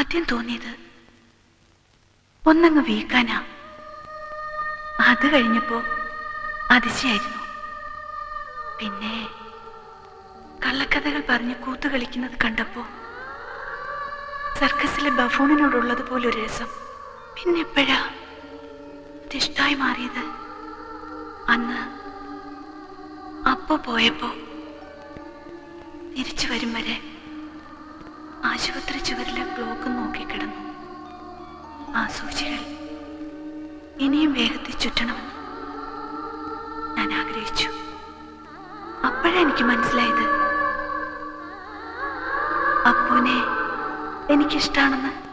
ആദ്യം തോന്നിയത് ഒന്നങ്ങ് വീക്കാനാ അത് കഴിഞ്ഞപ്പോ അതിശയായിരുന്നു. പിന്നെ കള്ളക്കഥകൾ പറഞ്ഞ് കൂത്തു കളിക്കുന്നത് കണ്ടപ്പോ സർക്കസിലെ ബഫൂണിനോടുള്ളത് പോലൊരു രസം. പിന്നെ എപ്പോഴാ? ഇഷ്ടായി മാറിയത്. അന്ന് അപ്പോ പോയപ്പോ തിരിച്ചു വരും വരെ ആശുപത്രി ചുവരിലെ ബ്ലോക്ക് നോക്കിക്കിടന്നു ആ സൂചികൾ ഇനിയും വേഗത്തിൽ ചുറ്റണമെന്ന് ഞാൻ ആഗ്രഹിച്ചു. അപ്പോഴെനിക്ക് മനസ്സിലായത്. അപ്പൂനെ എനിക്കിഷ്ടാണെന്ന്.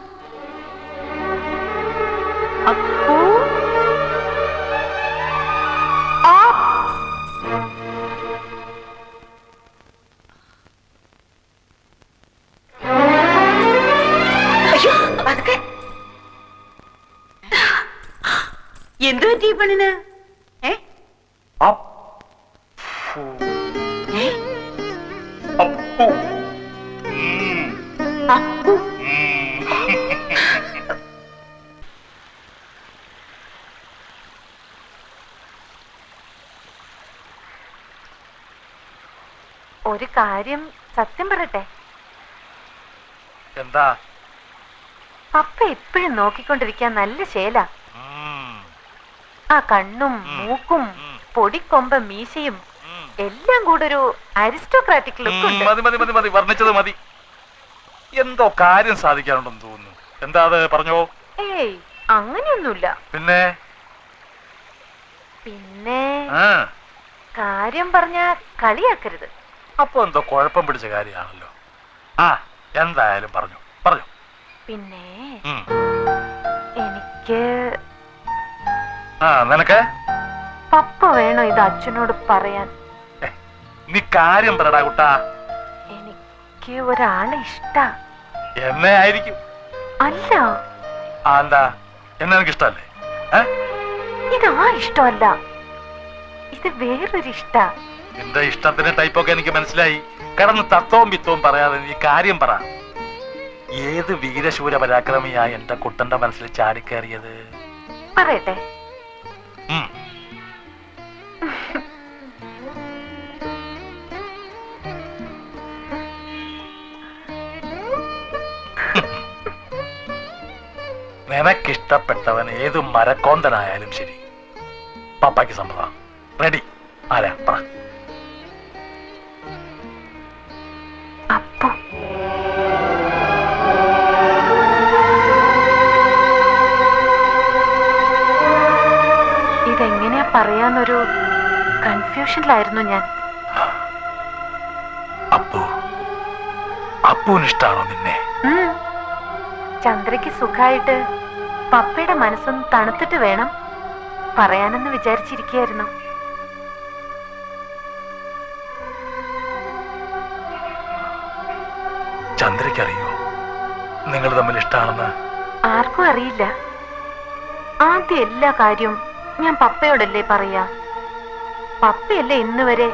ഒരു കാര്യം സത്യം പറട്ടെ എന്താ? പപ്പ എപ്പോഴും നോക്കിക്കൊണ്ടിരിക്കാൻ നല്ല ശേല. ആ കണ്ണും മൂക്കും പൊടിക്കൊമ്പ മീശയും എല്ലാം കൂടെ ഒരു അരിസ്റ്റോക്രാറ്റിക് ലുക്ക് ഉണ്ട്. മതി മതി മതി മതി. വർണിച്ചത് മതി. എന്തോ കാര്യം സാധിക്കാനുണ്ടെന്ന് തോന്നുന്നു. എന്താ അത് പറഞ്ഞോ? ഏയ് അങ്ങനെയൊന്നുമില്ല. പിന്നെ? പിന്നെ ആ. കാര്യം പറഞ്ഞ കളിയാക്കരുത്. അപ്പൊ എന്തോ കുഴപ്പം പിടിച്ച കാര്യമാണല്ലോ. ആ എന്തായാലും പറഞ്ഞു. പറഞ്ഞു. പിന്നെ ഉം. എനിക്ക് ആ നിനക്ക്? പപ്പ വേണോ ഇത് അച്ഛനോട് പറയാൻ? ഏ, നീ കാര്യം പറടാ കുട്ടാ. എനിക്ക് ഒരാളെ ഇഷ്ടാ. എന്നെ ആയിരിക്കും. അല്ല. ആ എന്താ? എന്നെ എനിക്ക് ഇഷ്ടല്ലേ ഇത് ആ ഇഷ്ടമല്ല. ഇത് വേറൊരു ഇഷ്ടാ. നിന്റെ ഇഷ്ടത്തിന്റെ ടൈപ്പൊക്കെ എനിക്ക് മനസ്സിലായി. കിടന്ന് തത്വവും വിത്തവും പറയാതെ നീ കാര്യം പറ. ഏത് വീരശൂര പരാക്രമിയാ എന്റെ കുട്ടന്റെ മനസ്സിൽ ചാടിക്കേറിയത്? പറയട്ടെ. നിനക്കിഷ്ടപ്പെട്ടവൻ ഏത് മരക്കോന്തനായാലും ശരി. പപ്പായ്ക്ക് സമ്മതം. റെഡി. ആരാ? പറ. അപ്പു. ഇതെങ്ങനെയാ പറയാന്നൊരു കൺഫ്യൂഷനിലായിരുന്നു ഞാൻ. അപ്പു. അപ്പുവിനിഷ്ടാണോ നിന്നെ? ഉം. ചന്ദ്രയ്ക്ക് സുഖായിട്ട് പപ്പയുടെ മനസ്സൊന്ന് തണുത്തിട്ട് വേണം പറയാനെന്ന് വിചാരിച്ചിരിക്കുകയായിരുന്നു. ചന്ദ്രയ്ക്കറിയോ? നിങ്ങൾ തമ്മിൽ ഇഷ്ടാണെന്ന്? ആർക്കും അറിയില്ല. ആദ്യം എല്ലാ കാര്യവും ഞാൻ പപ്പയോടല്ലേ പറയാ? പപ്പയല്ലേ ഇന്ന് വരെ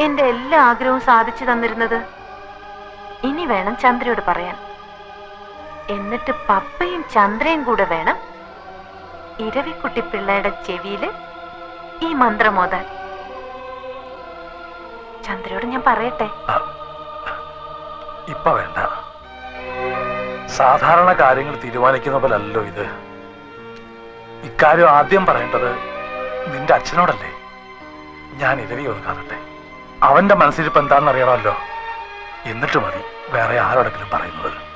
എന്റെ എല്ലാ ആഗ്രഹവും സാധിച്ചു തന്നിരുന്നത്? ഇനി വേണം ചന്ദ്രയോട് പറയാൻ. എന്നിട്ട് പപ്പയും ചന്ദ്രയും കൂടെ വേണം. ഇരവിക്കുട്ടി പിള്ളയുടെ ചെവിയിൽ ഈ മന്ത്രമോതാൻ ചന്ദ്രയോട് ഞാൻ പറയട്ടെ? ഇപ്പൊ വേണ്ട. സാധാരണ കാര്യങ്ങൾ തീരുമാനിക്കുന്ന പോലല്ലോ ഇത്. ഇക്കാര്യം ആദ്യം പറയേണ്ടത് നിന്റെ അച്ഛനോടല്ലേ? ഞാൻ ഇരവി ഒന്ന് കാണട്ടെ. അവന്റെ മനസ്സിലിപ്പോ എന്താണെന്ന് അറിയണമല്ലോ എന്നിട്ട് മതി വേറെ ആരോടെങ്കിലും പറയുന്നത്.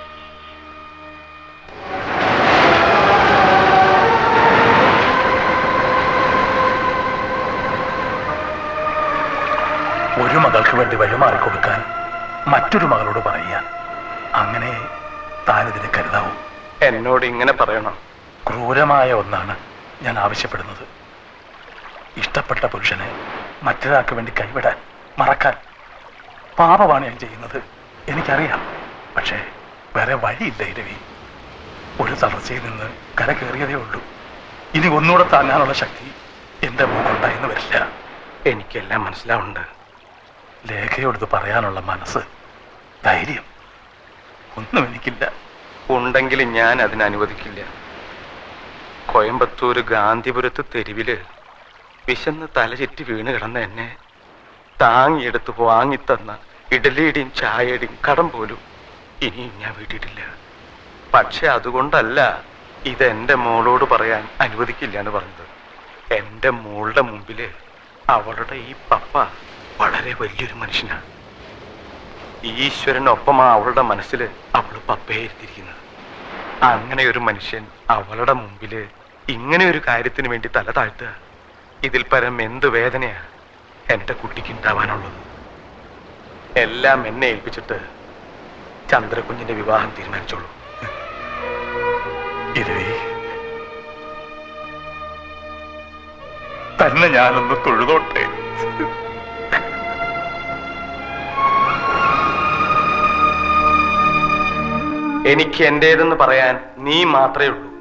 എന്നോട് ഇങ്ങനെ പറയണം. ക്രൂരമായ ഒന്നാണ് ഞാൻ ആവശ്യപ്പെടുന്നത്. ഇഷ്ടപ്പെട്ട പുരുഷനെ മറ്റൊരാൾക്ക് വേണ്ടി കൈവിടാൻ മറക്കാൻ പാപമാണ് ഞാൻ ചെയ്യുന്നത്. എനിക്കറിയാം. പക്ഷേ വേറെ വഴിയില്ല ഇരവി. ഒരു തളർച്ചയിൽ നിന്ന് കര കയറിയതേ ഉള്ളൂ. ഇനി ഒന്നുകൂടെ താങ്ങാനുള്ള ശക്തി എന്റെ മൂക്കുണ്ടായെന്ന് വരില്ല. എനിക്കെല്ലാം മനസ്സിലാവുണ്ട് ലേഖയോടുത്ത് പറയാനുള്ള മനസ്സ് ധൈര്യം. ഒന്നും എനിക്കില്ല. ഉണ്ടെങ്കിലും ഞാൻ അതിന് അനുവദിക്കില്ല. കോയമ്പത്തൂർ ഗാന്ധിപുരത്ത് തെരുവിൽ വിശന്ന് തലചുറ്റി വീണ് കിടന്ന എന്നെ താങ്ങിയെടുത്ത് വാങ്ങിത്തന്ന ഇഡലിയുടെയും ചായയുടെയും കടം പോലും ഇനിയും ഞാൻ വീട്ടിട്ടില്ല. പക്ഷെ അതുകൊണ്ടല്ല ഇത് എന്റെ മോളോട് പറയാൻ അനുവദിക്കില്ല എന്ന് പറഞ്ഞത്. എന്റെ മോളുടെ മുമ്പിൽ അവളുടെ ഈ പപ്പ വളരെ വലിയൊരു മനുഷ്യനാണ്. ഈശ്വരനൊപ്പമാ അവളുടെ മനസ്സിൽ അവൾ പപ്പയായിരുത്തിയിരിക്കുന്നത് അങ്ങനെ ഒരു മനുഷ്യൻ അവളുടെ മുമ്പിൽ ഇങ്ങനെ ഒരു കാര്യത്തിന് വേണ്ടി തല താഴ്ത്തുക. ഇതിൽ പരം എന്ത് വേദനയാ എന്റെ കുട്ടിക്ക് ഉണ്ടാവാനുള്ളത്. എല്ലാം എന്നെ ഏൽപ്പിച്ചിട്ട് ചന്ദ്രകുഞ്ഞിന്റെ വിവാഹം തീരുമാനിച്ചോളൂ. ഇരവി തന്നെ ഞാനൊന്ന് തൊഴുതോട്ടെ. എനിക്ക് എന്റേതെന്ന് പറയാൻ നീ മാത്രമേ ഉള്ളൂ.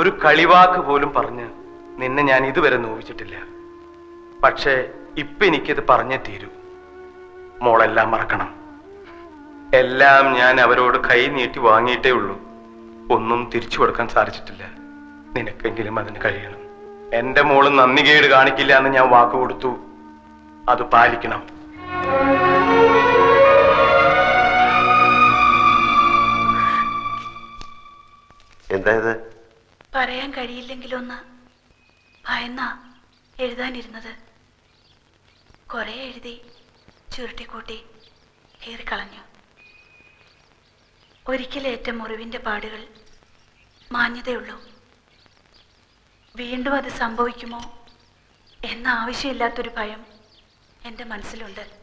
ഒരു കളിവാക്ക് പോലും പറഞ്ഞ് നിന്നെ ഞാൻ ഇതുവരെ നോവിച്ചിട്ടില്ല. പക്ഷേ ഇപ്പൊ എനിക്കിത് പറഞ്ഞേ തീരൂ. മോളെല്ലാം മറക്കണം. എല്ലാം ഞാൻ അവരോട് കൈ നീട്ടി വാങ്ങിയിട്ടേ ഉള്ളൂ. ഒന്നും തിരിച്ചു കൊടുക്കാൻ സാധിച്ചിട്ടില്ല. നിനക്കെങ്കിലും അതിന് കഴിയണം. എന്റെ മോൾ നന്ദികേട് കാണിക്കില്ല എന്ന് ഞാൻ വാക്ക് കൊടുത്തു. അത് പാലിക്കണം. എന്തായത്? പറയാൻ കഴിയില്ലെങ്കിലൊന്ന് ഭയന്ന എഴുതാനിരുന്നത്. കുറെ എഴുതി ചുരുട്ടിക്കൂട്ടി കീറിക്കളഞ്ഞു. ഒരിക്കലേറ്റ മുറിവിന്റെ പാടുകൾ മാന്യതയുള്ളൂ. വീണ്ടും അത് സംഭവിക്കുമോ എന്ന ആവശ്യമില്ലാത്തൊരു ഭയം എന്റെ മനസ്സിലുണ്ട്.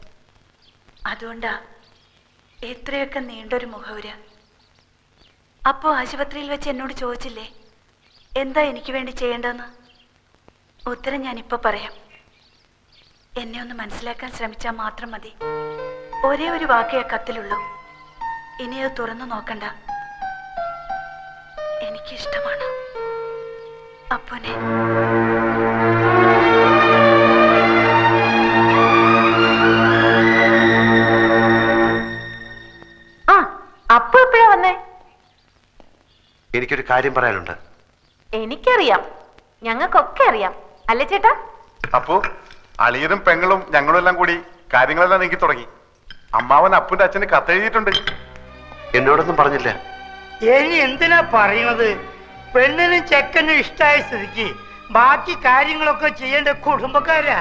അതുകൊണ്ടാ എത്രയൊക്കെ നീണ്ടൊരു മുഖവുര അപ്പോ ആശുപത്രിയിൽ വെച്ച് എന്നോട് ചോദിച്ചില്ലേ? എന്താ എനിക്ക് വേണ്ടി ചെയ്യേണ്ടതെന്ന്? ഉത്തരം ഞാൻ ഞാനിപ്പോ പറയാം. എന്നെ ഒന്ന് മനസ്സിലാക്കാൻ ശ്രമിച്ചാൽ മാത്രം മതി. ഒരേ ഒരു വാക്കേ കത്തിലുള്ളൂ. ഇനി അത് തുറന്നു നോക്കണ്ട. എനിക്കിഷ്ടമാണ്. അപ്പനെ. എനിക്കൊരു കാര്യം പറയാനുണ്ട്. എനിക്കറിയാം. ഞങ്ങൾക്കൊക്കെ അറിയാം. അല്ലേ ചേട്ടാ? അപ്പോ അളിയനും പെങ്ങളും ഞങ്ങളും എല്ലാം കൂടി കാര്യങ്ങളെല്ലാം നീക്കി തുടങ്ങി. അമ്മാവൻ അപ്പുന്റെ അച്ഛന് കത്തെഴുതിയിട്ടുണ്ട്. എന്നോടൊന്നും പറഞ്ഞില്ല. ഇനി എന്തിനാ പറയുന്നത് പെണ്ണിനും ചെക്കനും ഇഷ്ടമായ സ്ഥിതിക്ക് ബാക്കി കാര്യങ്ങളൊക്കെ ചെയ്യേണ്ട കുടുംബക്കാരാ.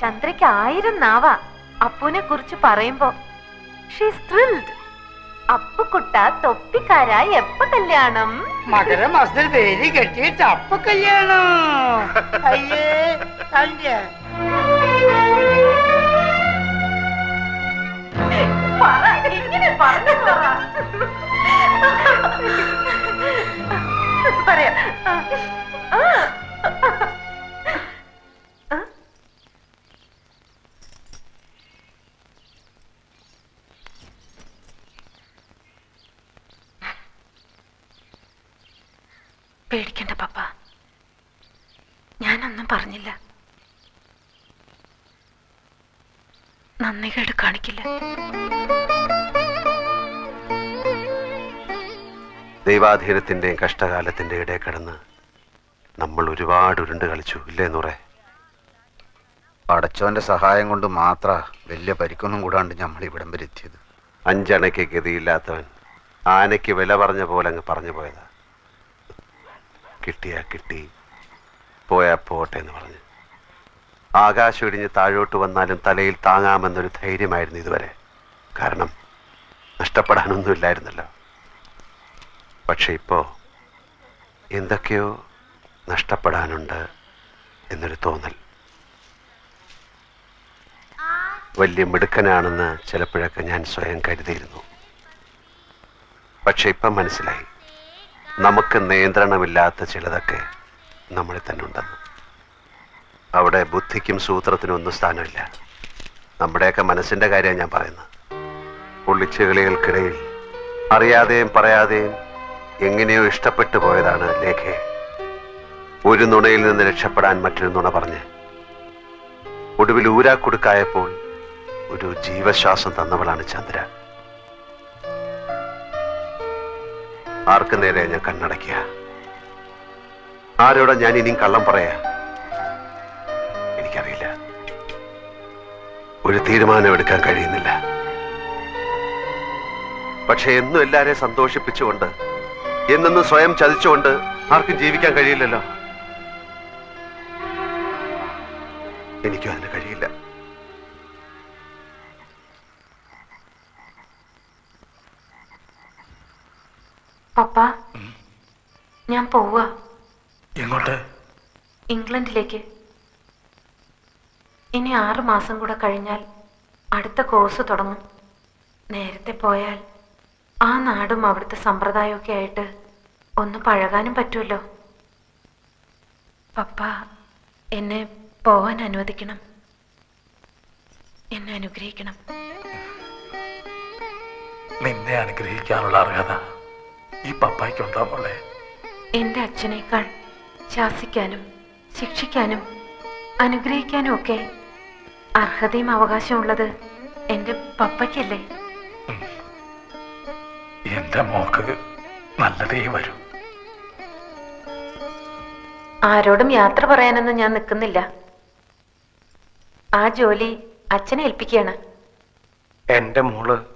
ചന്ദ്രയ്ക്ക് ആയിരം നാവാ. അപ്പുനെ കുറിച്ച് പറയുമ്പോ ഷീസ് ത്രിൽഡ് അപ്പുക്കുട്ട തൊപ്പിക്കാര എപ്പ കല്യാണം? മകര മാസത്തിൽ വേലി കെട്ടിയിട്ട് അപ്പ കല്യാണം. അയ്യേ കണ്ടിയ പറ, ഇങ്ങനെ പറഞ്ഞു പറ. പറയാം. പേടിക്കണ്ട പപ്പ. ഞാനൊന്നും പറഞ്ഞില്ല. നന്ദികേട് കാണിക്കില്ല. ദൈവാധീനത്തിന്റെയും കഷ്ടകാലത്തിന്റെ ഇടയിൽ കിടന്ന് നമ്മൾ ഒരുപാട് ഉരുണ്ട് കളിച്ചു ഇല്ലേ നൂറെ? പടച്ചോന്റെ സഹായം കൊണ്ട് മാത്ര വലിയ പരിക്കൊന്നും കൂടാണ്ട് നമ്മൾ ഇവിടം വരെ എത്തിയത്. അഞ്ചണയ്ക്ക് ഗതിയില്ലാത്തവൻ ആനയ്ക്ക് വില പറഞ്ഞ പോലെ അങ്ങ് പറഞ്ഞു പോയതാ. കിട്ടിയാ കിട്ടി. പോയാ പോട്ടെ എന്ന് പറഞ്ഞു. ആകാശം ഇടിഞ്ഞ് താഴോട്ട് വന്നാലും തലയിൽ താങ്ങാമെന്നൊരു ധൈര്യമായിരുന്നു ഇതുവരെ. കാരണം നഷ്ടപ്പെടാനൊന്നുമില്ലായിരുന്നല്ലോ പക്ഷെ ഇപ്പോ എന്തൊക്കെയോ നഷ്ടപ്പെടാനുണ്ട് എന്നൊരു തോന്നൽ. വലിയ മിടുക്കനാണെന്ന് ചിലപ്പോഴൊക്കെ ഞാൻ സ്വയം കരുതിയിരുന്നു. പക്ഷെ ഇപ്പം മനസ്സിലായി. നമുക്ക് നിയന്ത്രണമില്ലാത്ത ചിലതൊക്കെ നമ്മളിൽ തന്നെ ഉണ്ടെന്ന്. അവിടെ ബുദ്ധിക്കും സൂത്രത്തിനും ഒന്നും സ്ഥാനമില്ല. നമ്മുടെയൊക്കെ മനസ്സിന്റെ കാര്യമാണ് ഞാൻ പറയുന്നത്. പുള്ളിച്ചുകളികൾക്കിടയിൽ അറിയാതെയും പറയാതെയും എങ്ങനെയോ ഇഷ്ടപ്പെട്ടു പോയതാണ് ലേഖയെ. ഒരു നുണയിൽ നിന്ന് രക്ഷപ്പെടാൻ മറ്റൊരു നുണ പറഞ്ഞ് ഒടുവിൽ ഊരാക്കുടുക്കായപ്പോൾ ഒരു ജീവശ്വാസം തന്നവളാണ് ചന്ദ്ര. ആർക്ക് നേരെ ഞാൻ കണ്ണടയ്ക്കുക ആരോടാ ഞാൻ ഇനിയും കള്ളം പറയാ? എനിക്കറിയില്ല. ഒരു തീരുമാനം എടുക്കാൻ കഴിയുന്നില്ല. പക്ഷെ എന്നും എല്ലാരെയും സന്തോഷിപ്പിച്ചുകൊണ്ട് എന്നെന്നും സ്വയം ചതിച്ചുകൊണ്ട് ആർക്കും ജീവിക്കാൻ കഴിയില്ലല്ലോ. എനിക്കും അതിന് കഴിയില്ല. പപ്പ ഞാൻ പോവാ. എങ്ങോട്ട്? ഇംഗ്ലണ്ടിലേക്ക്. ഇനി ആറ് മാസം കൂടെ കഴിഞ്ഞാൽ അടുത്ത കോഴ്സ് തുടങ്ങും. നേരത്തെ പോയാൽ ആ നാടും അവിടുത്തെ സമ്പ്രദായമൊക്കെ ആയിട്ട് ഒന്ന് പഴകാനും പറ്റുമല്ലോ. പപ്പ എന്നെ പോവാൻ അനുവദിക്കണം. എന്നെ അനുഗ്രഹിക്കണം. നിന്നെ അനുഗ്രഹിക്കാനുള്ള അർഹത. ഈ പപ്പായ്ക്കുണ്ടോ മോളെ? എന്റെ അച്ഛനേക്കാൾ ശാസിക്കാനും ശിക്ഷിക്കാനും അനുഗ്രഹിക്കാനും ഒക്കെ അർഹതയും അവകാശമുള്ളത് എന്റെ പപ്പയ്ക്കല്ലേ. എന്റെ മോക്ക് നല്ലതേ വരൂ. ആരോടും യാത്ര പറയാനൊന്നും ഞാൻ നിൽക്കുന്നില്ല. ആ ജോലി അച്ഛനെ ഏൽപ്പിക്കുകയാണ്. എന്റെ മോൾ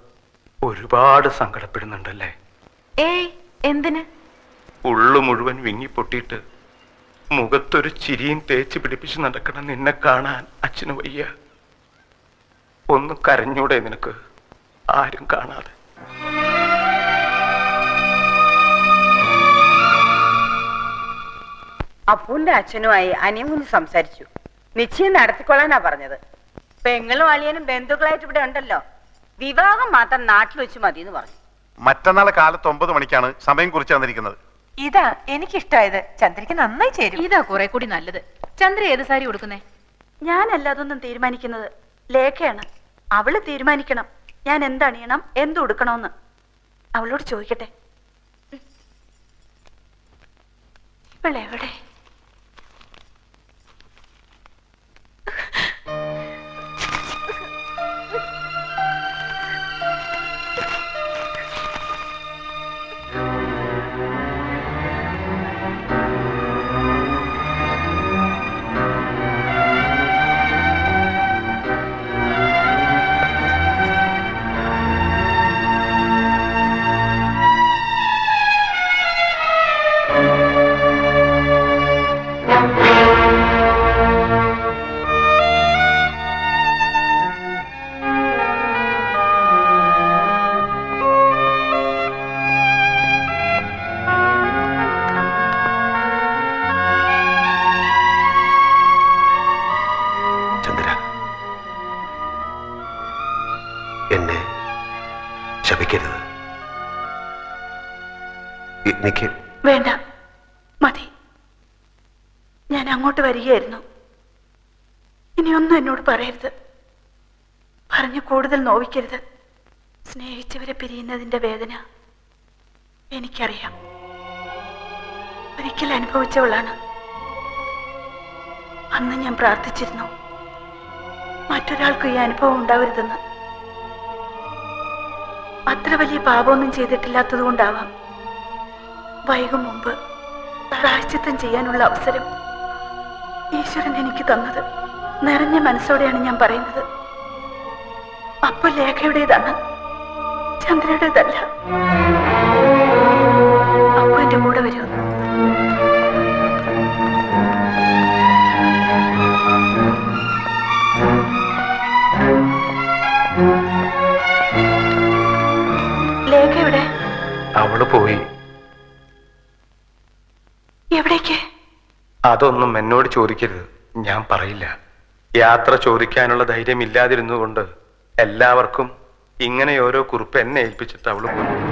ഒരുപാട് സങ്കടപ്പെടുന്നുണ്ടല്ലേ? ഏയ് എന്തിന്? ഉള്ളു മുഴുവൻ വിങ്ങി പൊട്ടിയിട്ട് മുഖത്തൊരു ചിരിയും തേച്ച് പിടിപ്പിച്ച് നടക്കണം നിന്നെ കാണാൻ അച്ഛന് വയ്യ. ഒന്ന് കരഞ്ഞൂടെ നിനക്ക്. ആരും കാണാതെ. അപ്പൂന്റെ അച്ഛനുമായി അനിയമൊന്ന് സംസാരിച്ചു. നിശ്ചയം നടത്തിക്കൊള്ളാനാ പറഞ്ഞത്. പെങ്ങളും അളിയനും ബന്ധുക്കളായിട്ട് ഇവിടെ ഉണ്ടല്ലോ. വിവാഹം മാത്രം നാട്ടിൽ വെച്ച് മതി എന്ന് പറഞ്ഞു. മറ്റന്നാൾ കാലത്ത് ഒമ്പത് മണിക്കാണ് സമയം കുറിച്ച് തന്നിരിക്കുന്നത്. ഇതാ എനിക്ക് എനിക്കിഷ്ടായത്. ചന്ദ്രയ്ക്ക് നന്നായി ചേരും. ഇതാ കുറെ കൂടി നല്ലത്. ചന്ദ്ര ഏത് സാരി കൊടുക്കുന്നേ ഞാനല്ല അതൊന്നും തീരുമാനിക്കുന്നത്. ലേഖയാണ്. അവൾ തീരുമാനിക്കണം. ഞാൻ എന്തണിയണം എന്ത് ഉടുക്കണമെന്ന് അവളോട് ചോദിക്കട്ടെ. ഇവളെവിടെ? എനിക്ക് വേണ്ട. മതി. ഞാൻ അങ്ങോട്ട് വരികയായിരുന്നു. ഇനിയൊന്നും എന്നോട് പറയരുത്. പറഞ്ഞു കൂടുതൽ നോവിക്കരുത്. സ്നേഹിച്ചവരെ പിരിയുന്നതിന്റെ വേദന എനിക്കറിയാം. ഒരിക്കൽ അനുഭവിച്ചവളാണ്. അന്ന് ഞാൻ പ്രാർത്ഥിച്ചിരുന്നു. മറ്റൊരാൾക്കും ഈ അനുഭവം ഉണ്ടാവരുതെന്ന്. അത്ര വലിയ പാപമൊന്നും ചെയ്തിട്ടില്ലാത്തത് കൊണ്ടാവാം വൈകും മുമ്പ് പ്രായശ്ചിത്തം ചെയ്യാനുള്ള അവസരം ഈശ്വരൻ എനിക്ക് തന്നത്. നിറഞ്ഞ മനസ്സോടെയാണ് ഞാൻ പറയുന്നത്. അപ്പൊ ലേഖയുടേതാണ് ചന്ദ്രയുടേതല്ല. അതൊന്നും എന്നോട് ചോദിക്കരുത്. ഞാൻ പറയില്ല. യാത്ര ചോദിക്കാനുള്ള ധൈര്യം ഇല്ലാതിരുന്നുകൊണ്ട് എല്ലാവർക്കും ഇങ്ങനെ ഓരോ കുറിപ്പ് എന്നെ ഏൽപ്പിച്ചിട്ട് അവൾ പോയി.